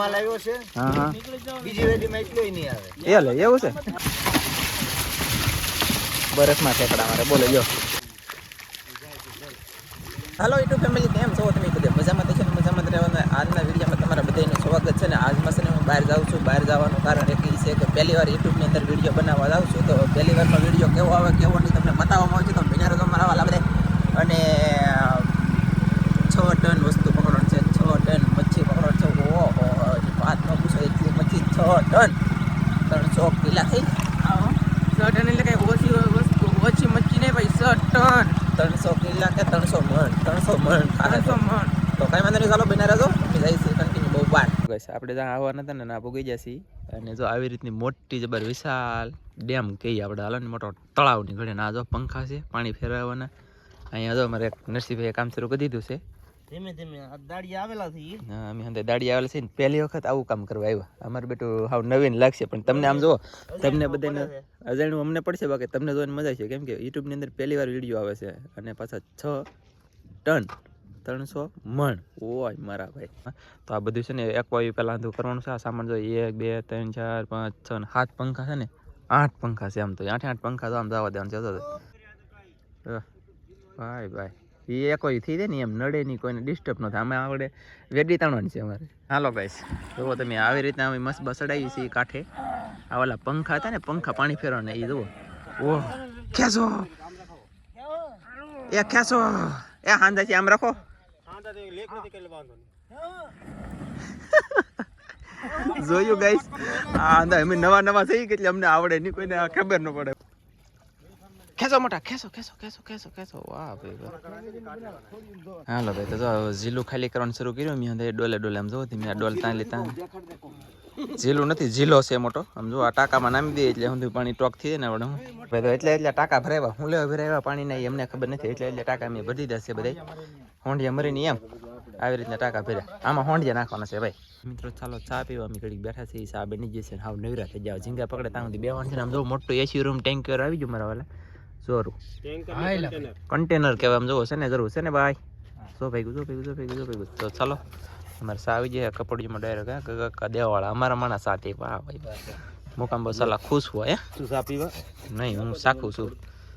માલ આવ્યો છે? હા હા. બીજી વેડીમાં એટલોય નહીં આવે. એ લે એવું છે? બરફમાં ઠેકડા મારે. બોલો જો. હાલો યુટ્યુબ ફેમિલી કેમ છો? તમે બધે મજામાં છે ને? મજામાં રહેવાના આજના વિડીયોમાં તમારા બધાનું સ્વાગત છે ને? આજમાં છે ને હું બહાર જાઉં છું. બહાર જવાનું કારણ એક એ છે કે પહેલી વાર યુટ્યુબની અંદર વીડિયો બનાવવા જાઉં છું. તો પહેલી વારમાં વીડિયો કેવો આવે કેવો નહીં તમને બતાવવામાં આવે છે તો બિના રજો મારા વાલા બધે. અને છ ટન વસ્તુ પકડવાનું છે છ ટન મચ્છી પકડવાનું છે ઓહો વાત ન પૂછો એટલી ટન ત્રણસો કિલા થઈ સો ટન એટલે કઈ ઓછી વસ્તુ ઓછી મચ્છી નહીં ભાઈ સટન ટન ત્રણસો કિલ્લા કે ત્રણસો મણ? ત્રણસો મણ ત્રણસો મણ. તો કઈ વાંધો નહીં ચાલો બના રહેજો. જઈશું કન્ટિન્યુ બહુ બાર બસ આપણે જ્યાં આવવાના હતા ને ના ભોગી જશી અને જો આવી રીતની મોટી જબર વિશાલ ડેમ કહીએ આપણે હાલો ને મોટો તળાવની ઘડે ના જો પંખા છે પાણી ફેરવવાના. અહીંયા જો અમારે એક નરસિંહભાઈએ કામ શરૂ કરી દીધું છે. ધીમે ધીમે દાડી આવેલા છે હા, અમે હંતે દાડી આવેલા છે ને પહેલી વખત આવું કામ કરવા આવ્યા. અમારું બેટું હાવ નવીન લાગશે પણ તમને આમ જુઓ તમને બધાને અજાણ્યું અમને પડશે બાકી તમને જોવાની મજા છે કેમ કે યુટ્યુબની અંદર પહેલી વાર વીડિયો આવે છે અને પાછા છ ટન ત્રણસો મણ. ઓય મારા ભાઈ. તો આ બધું છે ને એક વાયુ પહેલાં તો કરવાનું છે. આ સામાન જો એક બે ત્રણ ચાર પાંચ છ ને સાત પંખા છે ને આઠ પંખા છે આમ તો. આઠે આઠ પંખા તો આમ જવા દેવાનું છે. ભાઈ ભાઈ. એ એકોય કોઈ થઈ જાય ને એમ નડે નહીં કોઈને ડિસ્ટર્બ ન થાય. અમે આપણે વેડી તાણવાની છે અમારે. હાલો ગાઈસ જુઓ તમે આવી રીતના અમે મસ્ત બસડાવી છીએ કાંઠે. આ ઓલા પંખા હતા ને પંખા પાણી ફેરવાના એ જુઓ. ઓહ ખેંચો. એ ખેંચો. એ હાંદાથી આમ રાખો. જોયું ગાઈસ આ હાંદા અમે નવા નવા થઈ ગઈ એટલે અમને આવડે નહીં કોઈને આ ખબર ન પડે. ખેંચો મોટા ખેંચો ખેંચો ખેંચો ખેંચો ખેંચો વાહ ભાઈ હાલો ભાઈ તો જો ઝીલું ખાલી કરવાનું શરૂ કર્યું. મેં ડોલે ડોલે આમ જોવો મેં ડોલ ત્યાં લેતા ઝીલું નથી, ઝીલો છે મોટો. આમ જો, આ ટાંકામાં નામી દે એટલે હું પાણી ટોક થઈ જાય ને હું. ભાઈ તો એટલે એટલે ટાંકા ભરાવ્યા હું લેવા ભરાવ્યા પાણી નહીં એમને ખબર નથી. એટલે એટલે ટાંકા મેં ભરી દેશે બધા હોંડિયા મરીને એમ, આવી રીતના ટાંકા ભર્યા. આમાં હોંડિયા નાખવાના છે ભાઈ. મિત્રો, ચાલો ચા પીવા અમે ઘડીક બેઠા છીએ. ચા બની જશે હાવ નવરા થઈ જાવ. ઝીંગા પકડે ત્યાં સુધી છે ને આમ જો, મોટું એસી રૂમ ટેન્કર આવી ગયું મારા વાલા. જોરું કન્ટેનર કહેવાય આમ જોવો છે ને જરૂર છે ને ભાઈ? જો ભાઈ જો ભાઈ જો ભાઈ જો ભાઈ તો ચાલો અમારે સા આવી જાય કપડીમાં ડાયરેક્ટ હા કાકા દેવાળા. અમારા માણસ સાથે વાહ ભાઈ મુકામ બસ સલા ખુશ હોય હે? તું સાપી પીવા? નહીં હું સાખું છું.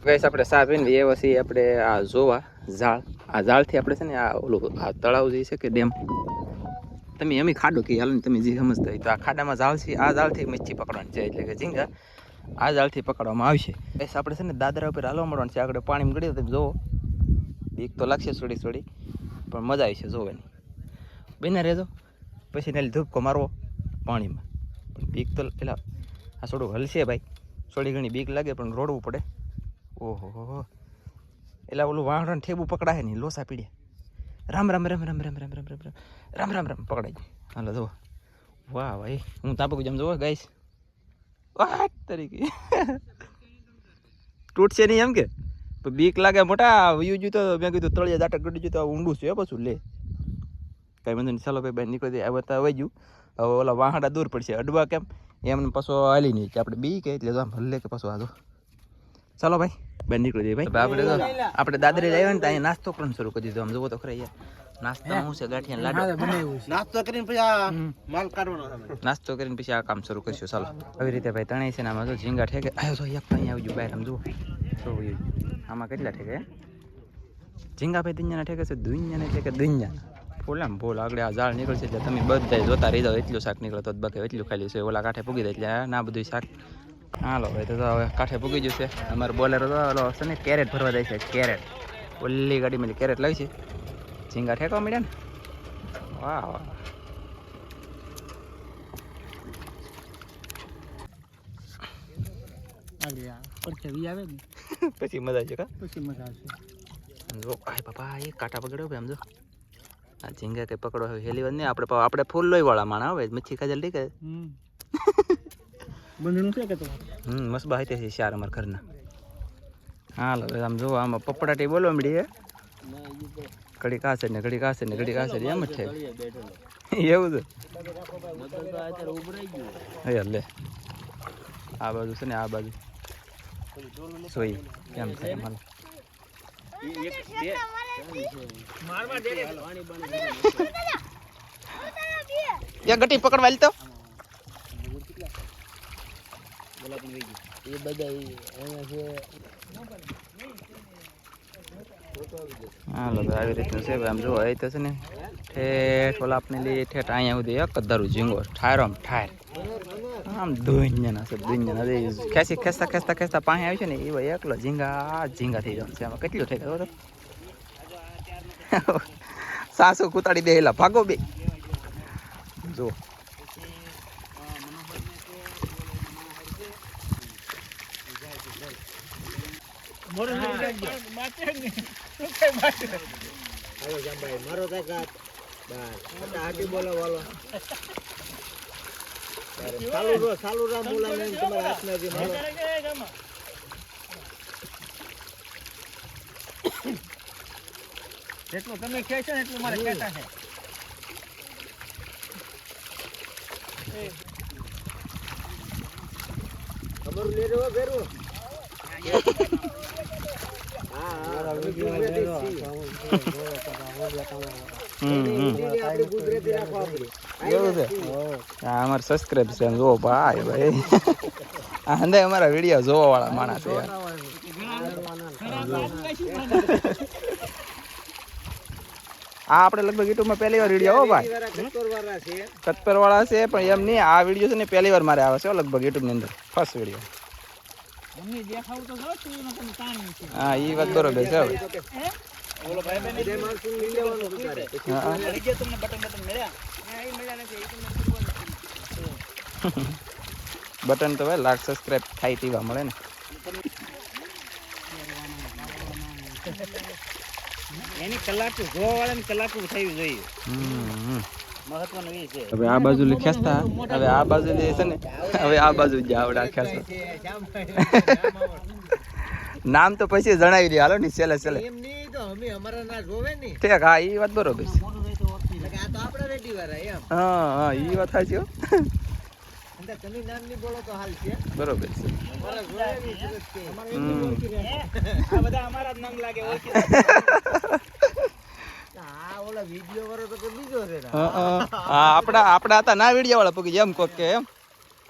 ગઈસ આપણે સા પીને એ પછી આપણે આ જોવા ઝાડ. આ ઝાડથી આપણે છે ને આ ઓલું આ તળાવ જે છે કે ડેમ. તમે એમ ખાડો કે હાલ ને તમે જે સમજતા હોય તો આ ખાડામાં ઝાડ છે આ ઝાડથી મચ્છી પકડવાની છે એટલે કે ઝીંગા. આ જાળથી પકડવામાં આવશે. બસ આપણે છે ને દાદરા ઉપર હાલવા મળવાનું છે. આગળ પાણી ગળી તમે જોવો. બીક તો લાગશે થોડી થોડી પણ મજા આવી છે જોવાની. બેના રહેજો. પછી ને ધૂપકો મારવો પાણીમાં. પણ બીક તો પેલા આ થોડું હલશે ભાઈ. થોડી ઘણી બીક લાગે, પણ રોડવું પડે. ઓહો એટલે ઓલું વાહણ ઠેબું પકડાય નહીં, લોસા પીડે રામ રામ રામ રામ રામ રામ રામ રામ રામ. રામ રામ રામ, પકડાઈ. ગયું હાલો, જુઓ. વાહ, ભાઈ. હું તાપક જેમ જોવો ગાઈશ તરીકે. તૂટશે નહીં એમ કે? બીક લાગે મોટા વયું ગયું તો મેં કીધું તળિયા દાટા ગડી ગયું તો આ ઊંડું છે પછી લે. કઈ વાંધો નહીં ચાલો ભાઈ ભાઈ નીકળી દે આ બતા વહી ગયું. હવે ઓલા વાહડા દૂર પડશે અડવા કેમ? એમને પાછો હાલી નહીં કે આપણે બી કે એટલે તો આમ હલ્લે કે પાછો આજો ચાલો ભાઈ બેન નીકળી દઈએ ભાઈ. આપણે આપણે દાદરે જ આવ્યા ને ત્યાં નાસ્તો કરવાનું શરૂ કરી દીધો. આમ જોવો તો ખરા યાર. નાસ્તો હું? છે ગાંઠિયા લાડુ. નાસ્તો કરીને પછી આ માલ કાઢવાનો નાસ્તો કરીને પછી આ કામ શરૂ કરીશું ચાલો. આવી રીતે ભાઈ ત્રણેય છે ને આમાં જો ઝીંગા ઠેકે. આવ્યો તો એક અહીં આવી ગયું બહાર આમ જુઓ. તો આમાં કેટલા ઠેકે? ઝીંગા ભાઈ દુનિયાના ઠેકે છે દુનિયાને ઠેકે દુનિયા. ફૂલ આમ બોલ આગળ આ ઝાડ નીકળશે એટલે તમે બધા જોતા રહી જાઓ એટલું શાક નીકળતો બાકી એટલું ખાલી છે. ઓલા કાંઠે પૂગી જાય એટલે આ ના બધું શાક. હાલો ભાઈ તો હવે કાંઠે પૂગી જશે અમારે બોલેરો તો ઓલો ને કેરેટ ભરવા જાય છે કેરેટ. ઓલી ગાડીમાં કેરેટ લાવી છે. ઝીંગા ઠેકવા મળ્યા ને વાહ વાહ પછી મજા આવશે કા પછી મજા આવશે જો આય બાપા એ કાંટા પકડ્યો ભાઈ આમ જો આ ઝીંગા કઈ પકડો હેલી વાત નહીં આપણે આપણે ફૂલ લોહી વાળા માણા હવે મચ્છી ખાજલ ઠીક હમ બંધણું છે કે તો હમ મસ્ત બાહિતે છે ચાર અમારા ઘરના હાલ હવે આમ જો આમાં પપડાટી બોલવા મળી હે ઘડીક આ સાઈડ ને ઘડીક આ ને ઘડીક આ સાઈડ એમ જ છે એવું છે? લે. આ બાજુ છે ને આ બાજુ. સોઈ કેમ થાય મને ગટી પકડવા લેતો એ બધા હાલો આવી રીતનું છે. આમ જો એ તો છે ને ઠેઠ ઓલા આપણે લઈએ ઠેઠ અહીંયા સુધી એક ધારું ઝીંગો. ઠાયરો આમ ઠાયર આમ દુનિયાના છે, દુનિયાના ખેંચી, ખેંચતા ખેંચતા ખેંચતા પાસે આવી છે ને એ ભાઈ એકલો ઝીંગા ઝીંગા થઈ જવાનું છે. આમાં કેટલું થઈ ગયું તો સાસુ કુતાડી દે એલા, ભાગો બે. જો હાલો જાંબાઈ મારો તાકાત બસ હાટી બોલો બોલો ચાલુ રહો ચાલુ રામ બોલાને તમારા હાથમાં જે મારો તમે કહેશો ને એટલું મારે કહેતા છે તમારું લે રહ્યો ભેરું અમારે સબસ્ક્રાઇબ છે જો ભાઈ ભાઈ. આ અંદર અમારા વીડિયો જોવા વાળા માણસ આ આપણે લગભગ યુટ્યુબમાં પહેલી વાર વીડિયો હો ભાઈ. છે વાળા છે પણ એમ નહીં આ વીડિયો છે ને પહેલી વાર મારે આવે છે લગભગ યુટ્યુબની અંદર. ફર્સ્ટ વીડિયો હા એ વાત બરોબર છે હવે. બે માણસો લઈ લેવાનું શું તારે હા, હા. બટન તો ભાઈ લાખ સબસ્ક્રાઇબ થાય તેવા મળે ને. એની કલાક જોવા વાળાની કલાક થયું જોઈએ. હમ. હવે આ બાજુ ખેંચતા હવે આ બાજુ જે છે ને હવે આ બાજુ જ આવડા ખેંચો નામ તો પછી જણાવી દે. હાલો ને છેલ્લે છેલ્લે. એમ નહીં તો અમે અમારા ના જોવે ને. ઠીક હા એ વાત બરોબર છે. હા હા એ વાત સાચી હો. અને તમે નામ નહીં બોલો તો હાલ છે. બરોબર છે. ઓલા વિડિયો વાળો તો કોઈ બીજો છે ને. હા, આપણા આપણા હતા ના વીડિયો વાળા પૂકી એમ કોક કે એમ.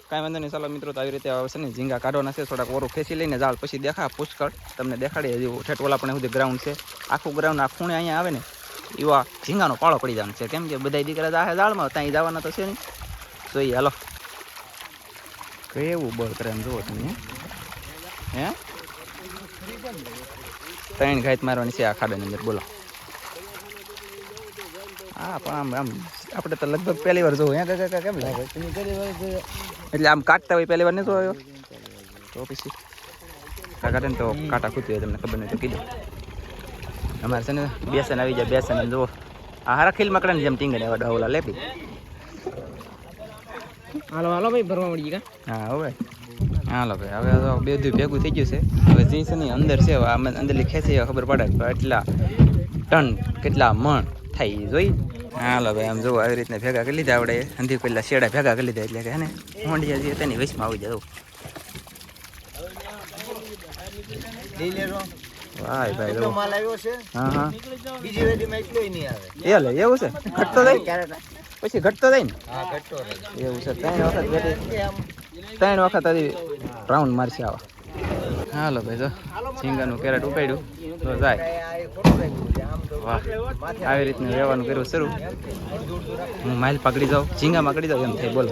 કાંઈ વાંધો નહીં ચાલો મિત્રો તો આવી રીતે આવશે છે ને ઝીંગા કાઢવાના છે થોડાક ઓરું ખેંચી લઈને જાળ પછી દેખા પુષ્કળ. તમને દેખાડી હજી ઠેઠ ઓલા પણ સુધી ગ્રાઉન્ડ છે. આખું ગ્રાઉન્ડ આ ખૂણે અહીંયા આવે ને એવા ઝીંગાનો પાળો પડી જવાનો છે. કેમ કે બધા દીકરા જાહે જાળમાં ત્યાં જવાના તો છે નહીં. જોઈએ હાલો. કેવું બળ કરે એમ જુઓ તમે હે? ત્રણ ઘાત મારવાની છે આ ખાડાની અંદર બોલો. હા પણ આમ આમ આપણે તો લગભગ પહેલી વાર જોવું. હે કાકા કેમ લાગે? એટલે આમ કાટતા હોય પહેલી વાર નહીં જોયો તો પછી કાકા ને તો કાંટા ખૂતી હોય તમને ખબર નહીં તો કીધું. અમારે છે ને બેસન આવી જાય બેસન જુઓ. આ હારા ખીલ મકડાની જેમ ટીંગણ એવા ડહોલા લેપી હાલો હાલો ભાઈ ભરવા મળી ગયા. હા હવે હાલો ભાઈ હવે તો બે બધું ભેગું થઈ ગયું છે. હવે જીન્સની અંદર છે હવે આમાં અંદરલી ખેંચી ખબર પડે એટલા ટન કેટલા મણ થાય જોઈ. હાલો ભાઈ આમ જોવો આવી રીતના ભેગા કરી લીધા આપણે. અંધી પેલા શેડા ભેગા કરી લીધા એટલે કે હે ને મોંડિયા જે તેની વચમાં આવી જાય ભાઈ ભાઈ જો માલ આવ્યો છે. હા હા. બીજી વેડીમાં એટલોય નહીં આવે. એ લે એવું છે? ઘટતો જાય પછી ઘટતો જાય ને? હા ઘટતો રહે. એવું છે ત્રણ વખત બેટી ત્રણ વખત હજી રાઉન્ડ મારશે આવા. હાલો ભાઈ, જો ઝીંગાનું કેરેટ ઉપાડ્યું. તો જાય. વાહ, આવી રીતનું રહેવાનું કર્યું શરૂ. હું માઇલ પકડી જાઉં. ઝીંગા પકડી જાઉં એમ થાય, બોલો.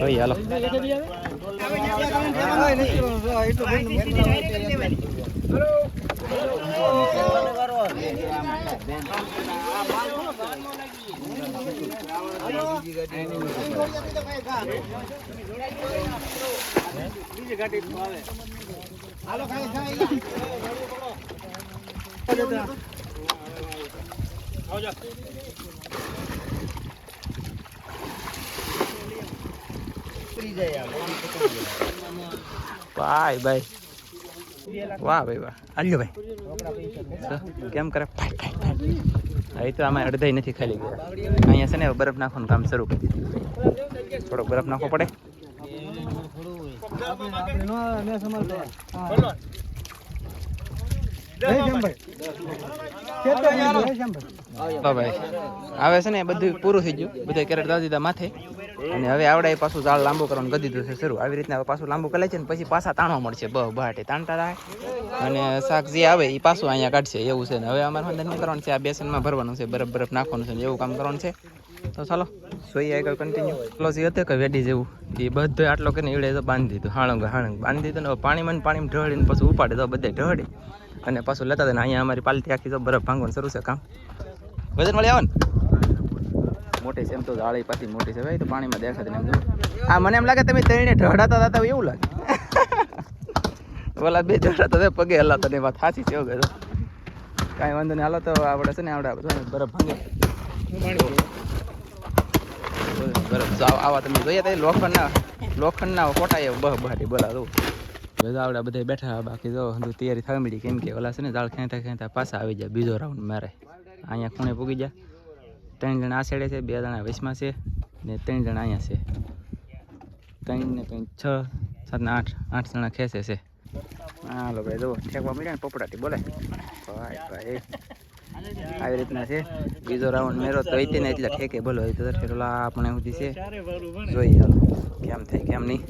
ભાઈ, હાલો. જાય આ. ભાઈ ભાઈ. વાહ ભાઈ, વાહ. આલ્યો ભાઈ. કેમ કરે? ફાટ ફાટ ફાટ હવે તો આમાં અડધાઈ નથી ખાલી. ગયા અહીંયા છે ને, બરફ નાખવાનું કામ શરૂ. કરી થોડોક બરફ નાખવો પડે. હવે છે ને બધું પૂરું થઈ ગયું. બધા કેરેટ દાદી દીધા માથે. અને હવે આવડે પાછું ઝાડ લાંબુ કરવાનું. કરી દીધું છે શરૂ. આવી રીતના હવે પાછું લાંબુ કરે છે ને પછી પાછા તાણવા મળશે. બહુ બહાટે તાણતા રહે. અને શાક જે આવે એ પાછું અહીંયા કાઢશે. એવું છે ને. હવે અમારે અંદર કરવાનું છે. આ બેસનમાં ભરવાનું છે. બરફ બરફ નાખવાનું છે ને એવું કામ કરવાનું છે. તો ચાલો, જોઈએ આગળ કન્ટિન્યુ પેલો જે હતો કે વેડી જેવું? એ બધો આટલો કરીને ઈડે તો બાંધી દીધું, હાણંગ હાણંગ. બાંધી દીધું ને હવે પાણીમાં ઢળીને પછી ઉપાડે તો બધે ઢળી. અને પાછું લેતા હતા અહીંયા અમારી પાલટી આખી તો બરફ ભાંગવાનું શરૂ છે કામ. વજન મળી આવે ને. મોટી છે એમ તો જાળી પાછી મોટી છે ભાઈ, તો પાણીમાં દેખાતી નહીં આ મને એમ લાગે તમે ત્રણે ઢળાતા હતા તો એવું લાગે. ઓલા બે ઢળાતા હતા, પગે હલાતા ને વાત સાચી છે એવું કાંઈ વાંધો નહીં, હાલો તો આપણે છે ને આપણે બરફ ભાંગે. જાવ આવા તમે જોઈએ તો લોખંડના લોખંડના ખોટા એવું બહ બહાટી બોલા દઉં આવડે બધા બેઠા બાકી જો હજુ તૈયારી થવા મળી કેમ ને દાળ ખેંચતા ખેંચતા પાછા આવી જાય બીજો રાઉન્ડ મારે અહીંયા ખૂણે પૂગી જાય ત્રણ જણા આ સાઈડે છે બે જણા વચમાં છે ને ત્રણ જણા અહીંયા છે ત્રણ ને ત્રણ છ સાત ને આઠ આઠ જણા ખેંચે છે હાલો ભાઈ જો ઠેકવા મળ્યા ને પોપડાટી બોલે ભાઈ ભાઈ. આવી રીતના છે. બીજો રાઉન્ડ મેરો તો હતી ને એટલે ઠેકે બોલો એ તો ઠેરોલા આપણે સુધી છે. જોઈએ હાલો, કેમ થાય, કેમ નહીં.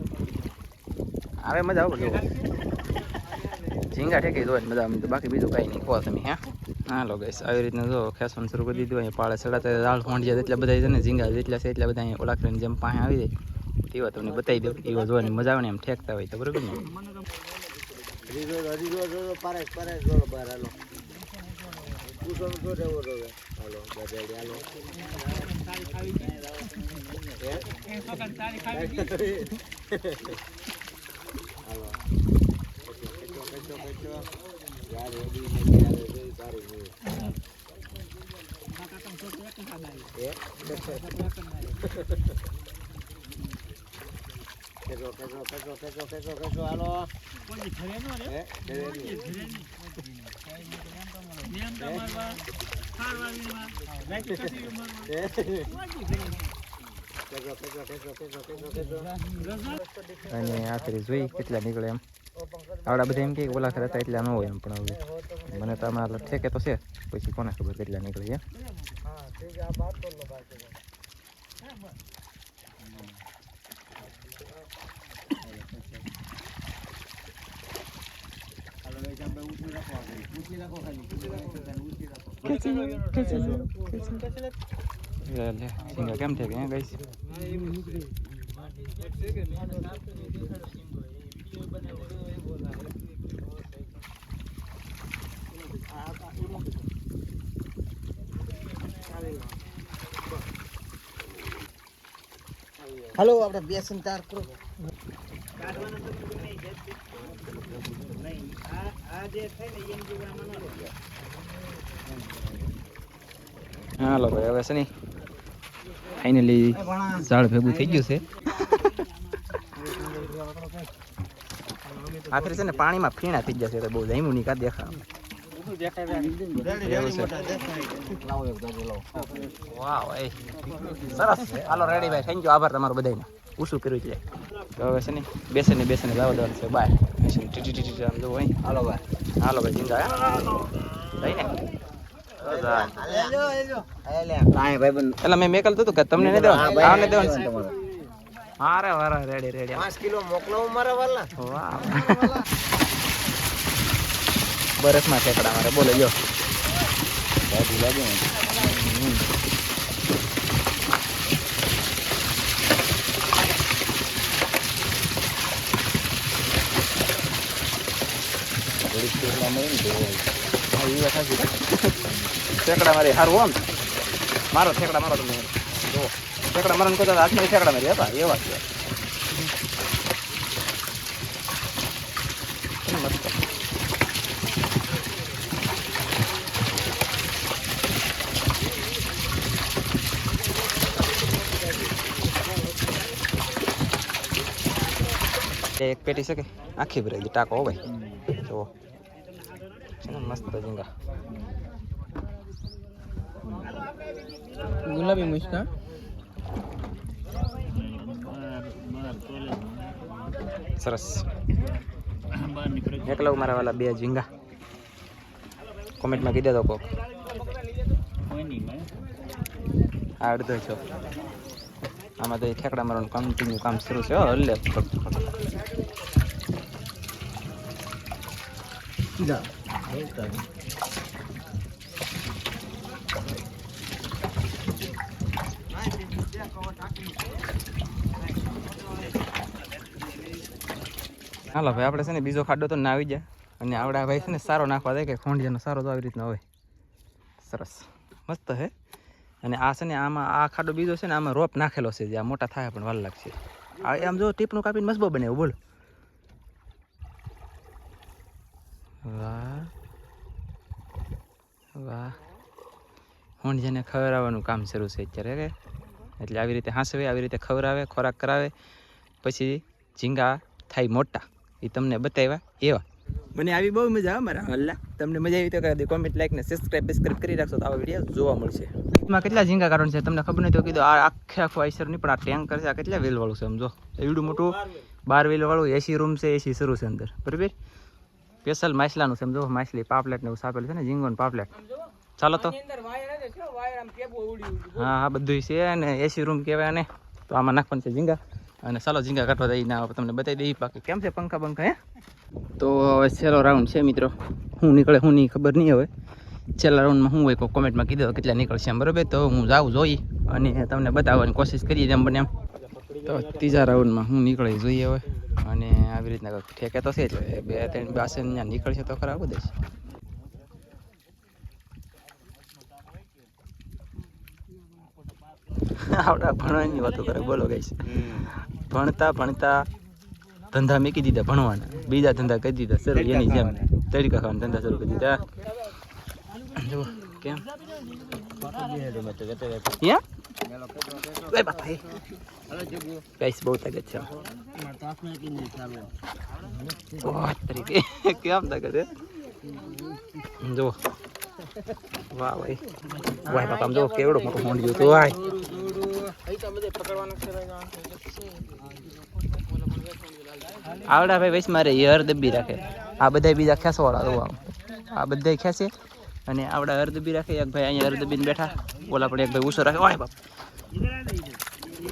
આવે મજા આવે કેવું ઝીંગા ઠેકી જોઈએ મજા આવે બાકી બીજું કાંઈ નહીં. કહો તમે હા? હાલો ગઈશ આવી રીતના જો ખેસવાનું શરૂ કરી દીધું. અહીંયા પાળે સડાતા દાળ ફોંડિયા એટલા બધા છે ને, ઝીંગા જેટલા છે એટલા બધા અહીંયા ઓલા જેમ પાસે આવી જાય તેવા તમને બતાવી દઉં. એવા જોવાની મજા આવે ને એમ ઠેકતા હોય તો, બરોબર ને? હરીજો શું રહેવો તો હાલો બધાડી હાલો હાલો કેજો કેજો કેજો કેજો કેજો કેજો હાલો ઘરે નહીં. અને આખરે જોઈ કેટલા નીકળે એમ. આવડા બધા એમ કે ઓલા ખરા એટલા ન હોય એમ, પણ હવે મને તો આટલા ઠેકે તો છે. પછી કોને ખબર કેટલા નીકળે એમ લે લે સિંગા કેમ થઈ ગયા ગઈ હાલો આપણે બેસન ચાર કરો. હાલો ભાઈ હવે છે ને ફાઇનલી ઝાડ ભેગું થઈ ગયું છે. આખરે છે ને પાણીમાં ફીણા થઈ જશે તો બહુ જઈમું નહીં કા દેખા સરસ હાલો રેડી ભાઈ થેન્ક યુ આભાર તમારો બધાનો. ઉશું કર્યું છે. તો હવે છે ને બેસે ને બેસે ને જવા દેવાનું છે બાય. ટીટી ટીટી ટીટી આમ જોવો અહીં હાલો ભાઈ હાલો ભાઈ જિંદા ભાઈ. બંધ એટલે મેં મેકલ હતું કે તમને નહીં દેવાનું? ભાઈ, દેવાનું હારે વારે રેડી રેડી. પાંચ કિલો મોકલાવું મારા વાલા. વાહ. બરફમાં ઠેકડા મારે. બોલો જો. હમ. હા, ઈ વાત સાચી. ઠેકડા મારી મારો ઠેકડા મારો તમે જો ઠેકડા મારો હતા એ વાત એક પેટી છે કે આખી ભરાઈ ગઈ ટાકો ભાઈ જુઓ ને મસ્ત ઝીંગા. ગુલાબી મુસ્કા સરસ. એકલા મારા વાલા બે ઝીંગા. કોમેન્ટમાં કીધા તો કોક. આ અડધો છો. આમાં તો ઠેકડા મારવાનું કન્ટિન્યુ કામ શરૂ છે. હો, હલે, ભાઈ, આપણે છે ને બીજો ખાડો તો ના આવી જાય અને આવડા ભાઈ છે ને સારો નાખવા દે કે ખોંડિયાનો સારો તો આવી રીતના હોય. સરસ. મસ્ત હે. અને આ છે ને આમાં આ ખાડો બીજો છે ને આમાં રોપ નાખેલો છે, જે આ મોટા થાય પણ વાર લાગશે. આ આમ જો ટીપનું કાપીને મસબો બને બોલો. વાહ. વાહ. હોંડિયાને ખવડાવવાનું કામ શરૂ છે અત્યારે કે? એટલે આવી રીતે હાંસવે આવી રીતે ખવડાવે ખોરાક કરાવે પછી ઝીંગા થાય મોટા. એ તમને બતાવ્યા એવા. મને આવી બહુ મજા આવે મારા હલ્લા. તમને મજા આવી તો કઈ કોમેન્ટ લાઈક ને સબસ્ક્રાઇબ બિસ્ક્રાઇબ કરી રાખશો તો આવા વીડિયો જોવા મળશે. એમાં કેટલા ઝીંગા કારણ છે તમને ખબર નથી તો કીધું આ આખે આખું આઈસર નહીં પણ આ ટેન્ક છે આ કેટલા વેલ વાળું છે સમજો એવડું મોટું બાર વેલ વાળું એસી રૂમ છે એસી શરૂ છે અંદર. બરાબર? સ્પેશિયલ માછલાનું છે સમજો માછલી પાપલેટ ને એવું સાપેલું છે ને ઝીંગો ને પાપલેટ ચાલો તો. હા હા. બધું છે અને એસી રૂમ કહેવાય ને તો આમાં નાખવાનું છે ઝીંગા. અને ચાલો ઝીંગા કાઢવા દઈ ના તમને બતાવી દઈ બાકી કેમ છે પંખા પંખા હે? તો હવે છેલ્લો રાઉન્ડ છે મિત્રો. હું નીકળે હું નહીં ખબર નહીં હવે. છેલ્લા રાઉન્ડમાં હું હોય કોઈ કોમેન્ટમાં કીધું કેટલા નીકળશે એમ બરાબર? તો હું જાઉં જોઈ અને તમને બતાવવાની કોશિશ કરીએ એમ બને એમ. તો ત્રીજા રાઉન્ડમાં હું નીકળી જોઈએ હવે. અને આવી રીતના કંઈક ઠેકે તો છે એટલે બે ત્રણ બાસન ત્યાં નીકળશે તો ખરા બધે આવડા ભણવાની વાતો કરે બોલો ગઈશ ભણતા ભણતા ધંધા મૂકી દીધા ભણવાના બીજા ધંધા કરી દીધા શરૂ એની જેમ તરીકા ખાવાના ધંધા શરૂ કરી દીધા જુઓ કેમ બાપા એ ગાઈસ બહુ તાકાત છે. ઓહ તરીકે કેમ તાકાત છે? જો વાહ ભાઈ. વાહ બાપા જો કેવડો મોટો હોંડ ગયો તો, વાહ. આવડા ભાઈ, વૈશ મારે એ હરદબી રાખે. આ બધા બીજા ખેસવાળા આ બધા ખેંચે અને આવડા હરદબી રાખે. એક ભાઈ અહીંયા હરદબીને બેઠા. પણ એક ભાઈ ઉસો રાખે. ઓય બાપ.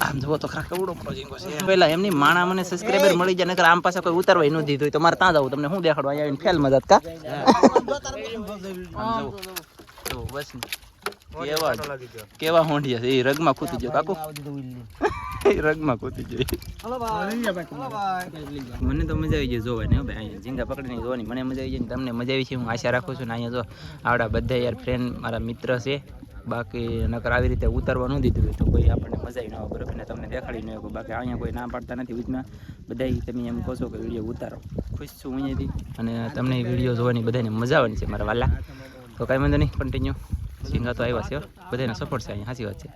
આમ જુઓ તો ખરા કેવડો છે. પેલા એમની માણા મને સબસ્ક્રાઈબર મળી જાય, નકર આમ પાસે કોઈ ઉતારવા ન દીધું હોય તો મારે ત્યાં જવું. તમને શું દેખાડવા અહીંયા આવીને ફેલ મદદ કા? બસ કેવા કેવા હોંડિયા છે. એ રગમાં ખૂતી ગયો કાકુ. રગમાં ખૂતી ગયો. મને તો મજા આવી જાય જોવાની હો ભાઈ. અહીંયા ઝીંગા પકડીને જોવાની. મને મજા આવી જાય તમને મજા આવી છે. હું આશા રાખું છું ને અહીંયા જો આવડા બધા યાર ફ્રેન્ડ મારા મિત્ર છે. બાકી નકર આવી રીતે ઉતારવા ન દીધું તો કોઈ આપણને મજા ન આવે, બરોબર? તમને દેખાડી ન હોય બાકી અહીંયા કોઈ ના પાડતા નથી વિધમાં બધા તમે એમ કહો છો કે વીડિયો ઉતારો. ખુશ છું અહીંયાથી. અને તમને વીડિયો જોવાની બધાને મજા આવવાની છે, મારા વાલા. તો કાંઈ વાંધો નહીં કન્ટિન્યુ ઝીંગા તો આવ્યા છે. બધાને સપોર્ટ છે અહીંયા સાચી વાત છે.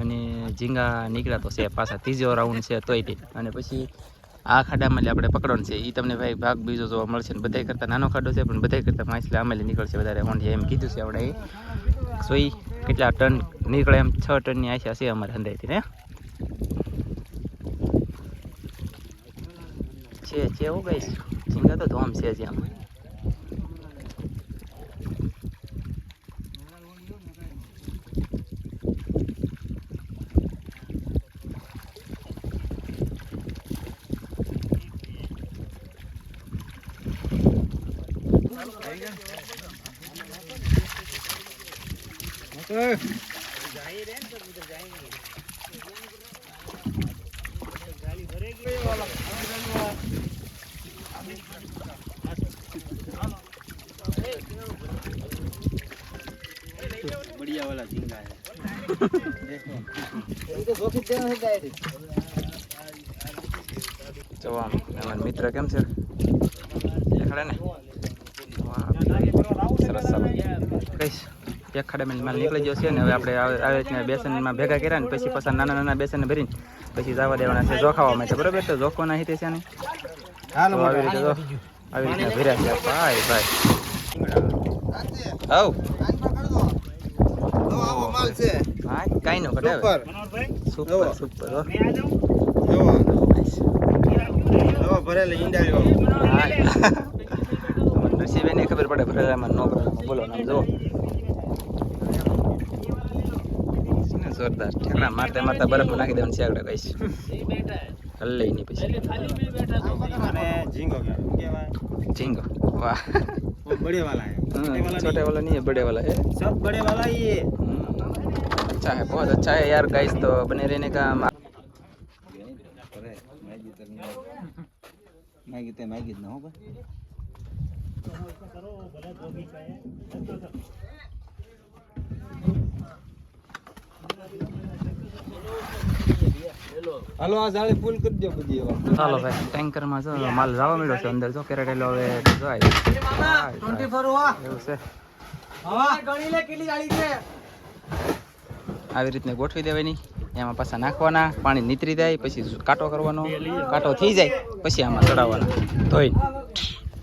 અને ઝીંગા નીકળ્યા તો છે પાછા ત્રીજો રાઉન્ડ છે, તોય અને પછી આ ખાડામાં આપણે પકડવાનું છે એ તમને ભાઈ ભાગ બીજો જોવા મળશે ને બધાય કરતાં નાનો ખાડો છે, પણ બધાય કરતાં માછલી આમેલી નીકળશે વધારે. હોંડિયા એમ કીધું છે આપણે સોઈ કેટલા ટન નીકળે એમ? છ ટનની આશા છે અમારે હંધાઈથી ને? છે છે એવું કહીશ ઝીંગા તો ધોમ છે જ આમ. बढ़िया वाला झींगा है इनको जोखिम देना है डायरेक्ट જો આમ અમારા મિત્ર કેમ છે દેખાડે ને વાહ, સરસ સરસ કહીશ એક ખાડામાં માલ નીકળી ગયો છે ને હવે આપણે આવી આવી રીતના બેસનમાં ભેગા કર્યા ને પછી પાછા નાના નાના બેસન ભરીને પછી જવા દેવાના છે જોખાવા માટે. બરોબર? તો જોખવાના હિતે છે ને આવી રીતે જો આવી રીતના ભર્યા છે. ભાઈ ભાઈ. હા કાંઈ ન હવે. સુપર સુપર ભરેલા ઈંડા ખબર પડે ભરેલામાં નો ભરેલામાં. બોલો નામ જો છે ને જોરદાર ઠેકડા મારતા મારતા બરફમાં નાખી દેવાનું છે આગળ કહીશ હલ લઈ નહીં પછી અને ઝીંગો કહેવાય ઝીંગો વાહ वो बड़े वाला है हम्म, छोटे वाला नहीं है बड़े वाला है सब बड़े वाला ही है हम्म, अच्छा है बहुत अच्छा है यार गाइस तो बने रहने का हम- मैगी ते मैगी ना होगा હાલો આ જાળી ફૂલ કરી દો બધી એવા ચાલો ભાઈ ટેન્કરમાં જો માલ જવા મળ્યો છે અંદર જો કેરેટેલો હવે જાય એવું છે. આવી રીતને ગોઠવી દેવાની. એમાં પાછા નાખવાના પાણી નીતરી જાય પછી કાંટો કરવાનો. કાંટો થઈ જાય પછી આમાં ચડાવવાના. ધોઈ